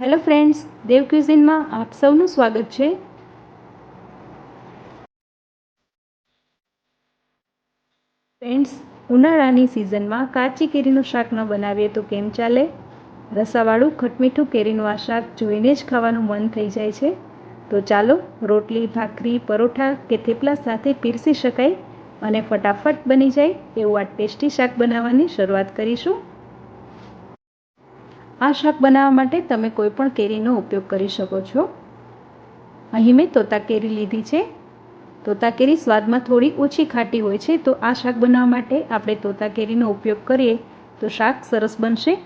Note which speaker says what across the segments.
Speaker 1: Hello friends, દેવ ક્યુઝિનમાં આપ સૌનું સ્વાગત છે. ફ્રેન્ડ્સ, ઉનાળાની સિઝનમાં કાચી કેરીનું શાક ન બનાવીએ તો કેમ ચાલે? રસાવાળું, ખટમીઠું કેરીનું આ શાક જોઈને જ ખાવાનું મન થઈ જાય છે. તો ચાલો, રોટલી, ભાખરી, પરોઠા કે થેપલા સાથે પીરસી શકાય અને ફટાફટ બની જાય એવું આ ટેસ્ટી શાક બનાવવાની શરૂઆત કરીશું. આ શાક બનાવવા માટે તમે કોઈ પણ કેરીનો ઉપયોગ કરી શકો છો. અહીં મેં તોતા કેરી લીધી છે. તોતા કેરી સ્વાદમાં થોડી ઓછી ખાટી હોય છે, તો આ શાક બનાવવા માટે આપણે તોતા કેરીનો ઉપયોગ કરીએ તો શાક સરસ બનશે.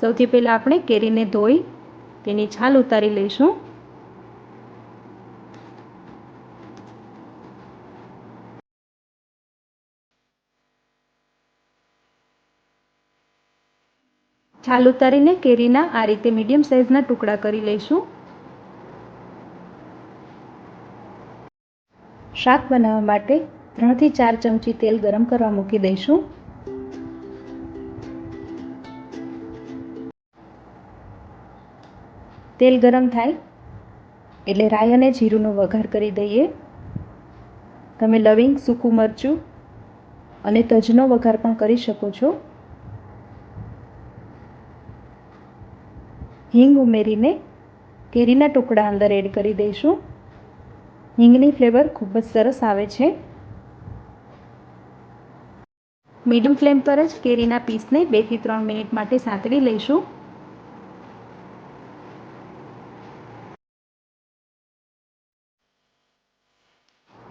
Speaker 1: સૌથી પહેલાં આપણે કેરીને ધોઈ તેની છાલ ઉતારી લઈશું. છાલ ઉતારીને કેરીના આ રીતે મીડિયમ સાઇઝના ટુકડા કરી લઈશું. શાક બનાવવા માટે ત્રણથી ચાર ચમચી તેલ ગરમ કરવા મૂકી દઈશું. તેલ ગરમ થાય એટલે રાઈ અને જીરુંનો વઘાર કરી દઈએ. તમે લવિંગ, સૂકું મરચું અને તજનો વઘાર પણ કરી શકો છો. હિંગ ઉમેરીને કેરીના ટુકડા અંદર એડ કરી દઈશું. હિંગની ફ્લેવર ખૂબ જ સરસ આવે છે. મીડિયમ ફ્લેમ પર જ કેરીના પીસને બેથી ત્રણ મિનિટ માટે સાંતળી લઈશું.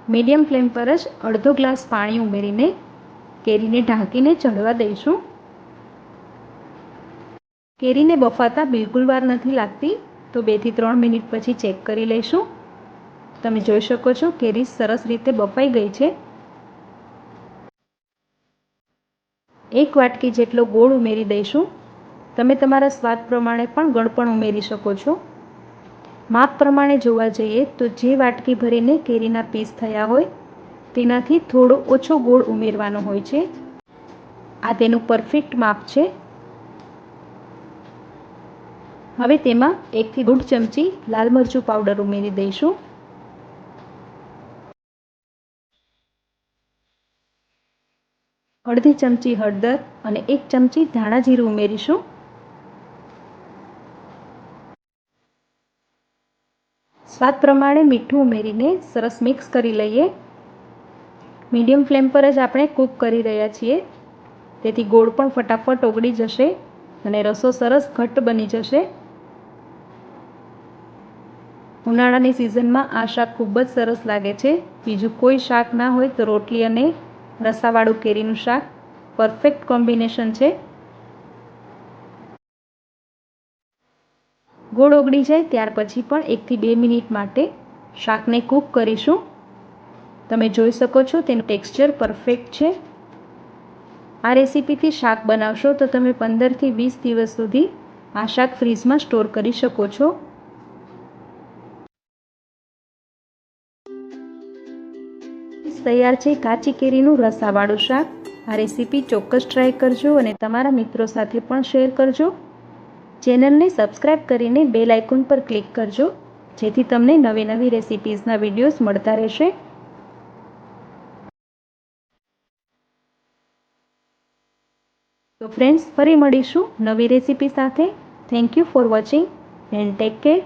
Speaker 1: મીડિયમ ફ્લેમ પર જ અડધો ગ્લાસ પાણી ઉમેરીને કેરીને ઢાંકીને ચડવા દઈશું. કેરીને બફાતા બિલકુલ વાર નથી લાગતી, તો બેથી ત્રણ મિનિટ પછી ચેક કરી લઈશું. તમે જોઈ શકો છો કેરી સરસ રીતે બફાઈ ગઈ છે. એક વાટકી જેટલો ગોળ ઉમેરી દઈશું. તમે તમારા સ્વાદ પ્રમાણે પણ ગણપણ ઉમેરી શકો છો. માપ પ્રમાણે જોવા જઈએ તો જે વાટકી ભરીને કેરીના પીસ થયા હોય, તેનાથી થોડો ઓછો ગોળ ઉમેરવાનો હોય છે. આ તેનું પરફેક્ટ માપ છે. હવે તેમાં એકથી દોઢ ચમચી લાલ મરચું પાવડર ઉમેરી દઈશું. અડધી ચમચી હળદર અને એક ચમચી ધાણા જીરું ઉમેરીશું. સ્વાદ પ્રમાણે મીઠું ઉમેરીને સરસ મિક્સ કરી લઈએ. મીડિયમ ફ્લેમ પર જ આપણે કૂક કરી રહ્યા છીએ. તેથી ગોળ પણ ફટાફટ ઓગળી જશે અને રસો સરસ ઘટ્ટ બની જશે. ઉનાળાની સિઝનમાં આ શાક ખૂબ જ સરસ લાગે છે. બીજું કોઈ શાક ના હોય તો રોટલી અને રસાવાળું કેરીનું શાક. પરફેક્ટ કોમ્બિનેશન છે. ગોળ ઓગળી જાય ત્યાર પછી પણ એકથી બે મિનિટ માટે શાકને કૂક કરીશું. તમે જોઈ શકો છો તેનું ટેક્સચર પરફેક્ટ છે. આ રેસીપીથી શાક બનાવશો તો તમે પંદરથી વીસ દિવસ સુધી આ શાક ફ્રીજમાં સ્ટોર કરી શકો છો. તૈયાર છે કાચી કેરીનું રસાવાળું શાક. આ રેસીપી ચોક્કસ ટ્રાય કરજો અને તમારા મિત્રો સાથે પણ શેર કરજો. ચેનલને સબસ્ક્રાઈબ કરીને બેલ આઇકોન પર ક્લિક કરજો, જેથી તમને નવી નવી રેસિપીઝના વિડીયોઝ મળતા રહેશે. તો ફ્રેન્ડ્સ ફરી મળીશું નવી રેસીપી સાથે. Thank you for watching and take care